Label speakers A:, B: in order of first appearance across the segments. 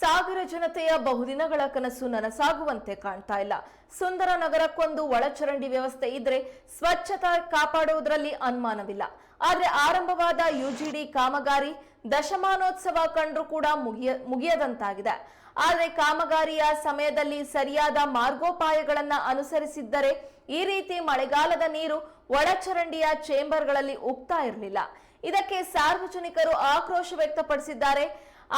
A: ಸಾಗರ ಜನತೆಯ ಬಹುದಿನಗಳ ಕನಸು ನನಸಾಗುವಂತೆ ಕಾಣ್ತಾ ಇಲ್ಲ. ಸುಂದರ ನಗರಕ್ಕೊಂದು ಒಳಚರಂಡಿ ವ್ಯವಸ್ಥೆ ಇದ್ರೆ ಸ್ವಚ್ಛತಾ ಕಾಪಾಡುವುದರಲ್ಲಿ ಅನುಮಾನವಿಲ್ಲ. ಆದರೆ ಆರಂಭವಾದ ಯುಜಿಡಿ ಕಾಮಗಾರಿ ದಶಮಾನೋತ್ಸವ ಕಂಡರೂ ಕೂಡ ಮುಗಿಯ, ಮುಗಿಯದಂತಾಗಿದೆ. ಆದರೆ ಕಾಮಗಾರಿಯ ಸಮಯದಲ್ಲಿ ಸರಿಯಾದ ಮಾರ್ಗೋಪಾಯಗಳನ್ನ ಅನುಸರಿಸಿದ್ದರೆ ಈ ರೀತಿ ಮಳೆಗಾಲದ ನೀರು ಒಳಚರಂಡಿಯ ಚೇಂಬರ್ಗಳಲ್ಲಿ ಉಗ್ತಾ ಇರಲಿಲ್ಲ. ಇದಕ್ಕೆ ಸಾರ್ವಜನಿಕರು ಆಕ್ರೋಶ ವ್ಯಕ್ತಪಡಿಸಿದ್ದಾರೆ.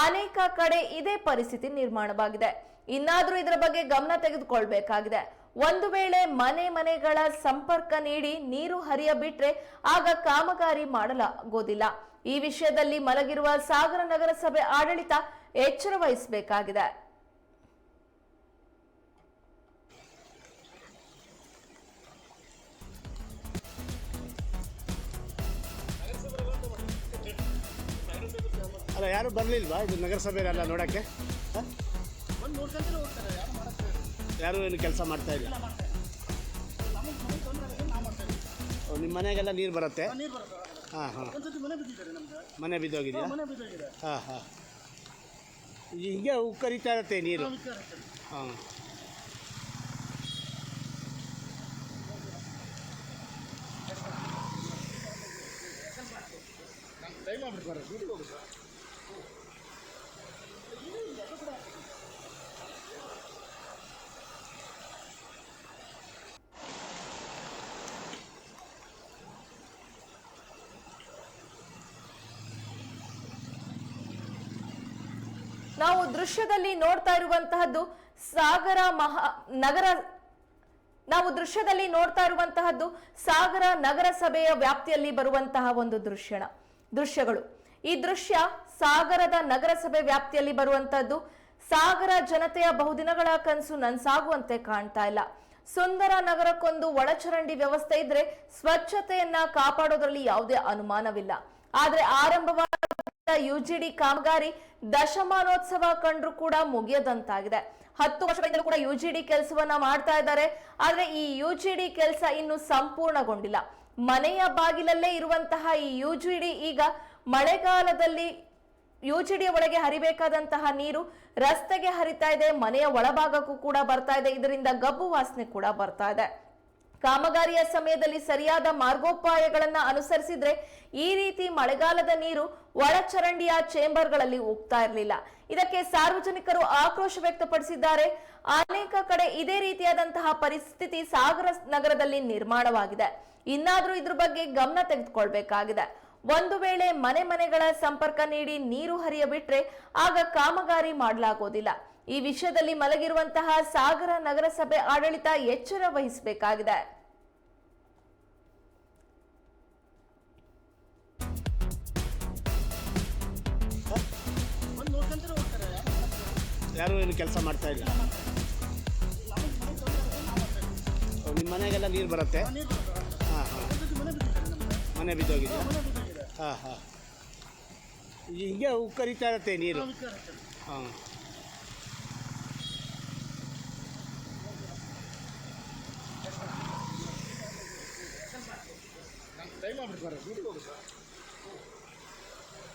A: ಅನೇಕ ಕಡೆ ಇದೇ ಪರಿಸ್ಥಿತಿ ನಿರ್ಮಾಣವಾಗಿದೆ. ಇನ್ನಾದ್ರೂ ಇದರ ಬಗ್ಗೆ ಗಮನ ತೆಗೆದುಕೊಳ್ಬೇಕಾಗಿದೆ. ಒಂದು ವೇಳೆ ಮನೆ ಮನೆಗಳ ಸಂಪರ್ಕ ನೀಡಿ ನೀರು ಹರಿಯ ಬಿಟ್ರೆ ಆಗ ಕಾಮಗಾರಿ ಮಾಡಲಾಗೋದಿಲ್ಲ. ಈ ವಿಷಯದಲ್ಲಿ ಮಲಗಿರುವ ಸಾಗರ ನಗರಸಭೆ ಆಡಳಿತ ಎಚ್ಚರ ವಹಿಸಬೇಕಾಗಿದೆ.
B: ಅಲ್ಲ ಯಾರು ಬರಲಿಲ್ವಾ? ಇದು ನಗರಸಭೆಯಲ್ಲ ನೋಡೋಕ್ಕೆ?
C: ಯಾರು
B: ಏನು ಕೆಲಸ ಮಾಡ್ತಾ ಇಲ್ಲ? ನಿಮ್ಮ ಮನೆಗೆಲ್ಲ ನೀರು ಬರುತ್ತೆ? ಹಾಂ ಹಾಂ
C: ಮನೆ
B: ಬಿದ್ದೋಗಿದೆಯಾ? ಹಾಂ ಹಾಂ ಹೀಗೆ ಉಕ್ಕರಿತಾ ಇರುತ್ತೆ ನೀರು. ಹಾಂ
C: ಟೈಮ್ ಆಗ್ಬಿಡ್ತಾರೆ
A: ನಾವು ದೃಶ್ಯದಲ್ಲಿ ನೋಡ್ತಾ ಇರುವಂತಹದ್ದು ಸಾಗರ ಮಹಾ ನಗರ, ನಾವು ದೃಶ್ಯದಲ್ಲಿ ನೋಡ್ತಾ ಇರುವಂತಹದ್ದು ಸಾಗರ ನಗರಸಭೆಯ ವ್ಯಾಪ್ತಿಯಲ್ಲಿ ಬರುವಂತಹ ಒಂದು ದೃಶ್ಯಣ, ದೃಶ್ಯಗಳು. ಈ ದೃಶ್ಯ ಸಾಗರದ ನಗರಸಭೆ ವ್ಯಾಪ್ತಿಯಲ್ಲಿ ಬರುವಂತಹದ್ದು ಸಾಗರ ಜನತೆಯ ಬಹುದಿನಗಳ ಕನಸು ನನ್ಸಾಗುವಂತೆ ಕಾಣ್ತಾ ಇಲ್ಲ. ಸುಂದರ ನಗರಕ್ಕೊಂದು ಒಳಚರಂಡಿ ವ್ಯವಸ್ಥೆ ಇದ್ರೆ ಸ್ವಚ್ಛತೆಯನ್ನ ಕಾಪಾಡೋದ್ರಲ್ಲಿ ಯಾವುದೇ ಅನುಮಾನವಿಲ್ಲ. ಆದ್ರೆ ಆರಂಭವಾದ ಯುಜಿಡಿ ಕಾಮಗಾರಿ ದಶಮಾನೋತ್ಸವ ಕಂಡ್ರು ಕೂಡ ಮುಗಿಯದಂತಾಗಿದೆ. ಹತ್ತು ವರ್ಷಗಳಿಂದಲೂ ಕೂಡ ಯುಜಿಡಿ ಕೆಲಸವನ್ನ ಮಾಡ್ತಾ ಇದ್ದಾರೆ. ಆದ್ರೆ ಈ ಯುಜಿಡಿ ಕೆಲಸ ಇನ್ನು ಸಂಪೂರ್ಣಗೊಂಡಿಲ್ಲ. ಮನೆಯ ಬಾಗಿಲಲ್ಲೇ ಇರುವಂತಹ ಈ ಯುಜಿಡಿ ಈಗ ಮಳೆಗಾಲದಲ್ಲಿ ಯುಜಿಡಿಯ ಒಳಗೆ ಹರಿಬೇಕಾದಂತಹ ನೀರು ರಸ್ತೆಗೆ ಹರಿತಾ ಇದೆ. ಮನೆಯ ಒಳಭಾಗಕ್ಕೂ ಕೂಡ ಬರ್ತಾ ಇದೆ. ಇದರಿಂದ ಗಬ್ಬು ವಾಸನೆ ಕೂಡ ಬರ್ತಾ ಇದೆ. ಕಾಮಗಾರಿಯ ಸಮಯದಲ್ಲಿ ಸರಿಯಾದ ಮಾರ್ಗೋಪಾಯಗಳನ್ನ ಅನುಸರಿಸಿದ್ರೆ ಈ ರೀತಿ ಮಳೆಗಾಲದ ನೀರು ಒಳಚರಂಡಿಯ ಚೇಂಬರ್ಗಳಲ್ಲಿ ಹೋಗ್ತಾ ಇರಲಿಲ್ಲ. ಇದಕ್ಕೆ ಸಾರ್ವಜನಿಕರು ಆಕ್ರೋಶ ವ್ಯಕ್ತಪಡಿಸಿದ್ದಾರೆ. ಅನೇಕ ಕಡೆ ಇದೇ ರೀತಿಯಾದಂತಹ ಪರಿಸ್ಥಿತಿ ಸಾಗರ ನಗರದಲ್ಲಿ ನಿರ್ಮಾಣವಾಗಿದೆ. ಇನ್ನಾದ್ರೂ ಇದ್ರ ಬಗ್ಗೆ ಗಮನ ತೆಗೆದುಕೊಳ್ಬೇಕಾಗಿದೆ. ಒಂದು ವೇಳೆ ಮನೆ ಮನೆಗಳ ಸಂಪರ್ಕ ನೀಡಿ ನೀರು ಹರಿಯ ಬಿಟ್ರೆ ಆಗ ಕಾಮಗಾರಿ ಮಾಡಲಾಗೋದಿಲ್ಲ. ಈ ವಿಷಯದಲ್ಲಿ ಮಲಗಿರುವಂತಹ ಸಾಗರ ನಗರಸಭೆ ಆಡಳಿತ ಎಚ್ಚರ ವಹಿಸಬೇಕಾಗಿದೆ.
C: ಯಾರು
B: ಏನು ಕೆಲಸ ಮಾಡ್ತಾ ಇಲ್ಲ. ನಿಮ್ಮ ಮನೆಗೆಲ್ಲ ನೀರು ಬರುತ್ತೆ? ಹಾಂ ಹಾಂ.
C: ಮನೆ ಬಿದ್ದೋಗಿದೆ.
B: ಹಾಂ ಹಾಂ. ಹೀಗೆ ಉಕ್ಕರಿತಾ ಇರುತ್ತೆ ನೀರು. ಹಾಂ.
C: ಟೈಮ್ ಆಗ್ಬಿಡ್ತಾರೆ ಡ್ಯೂಟಿಗೆ ಹೋಗುತ್ತೆ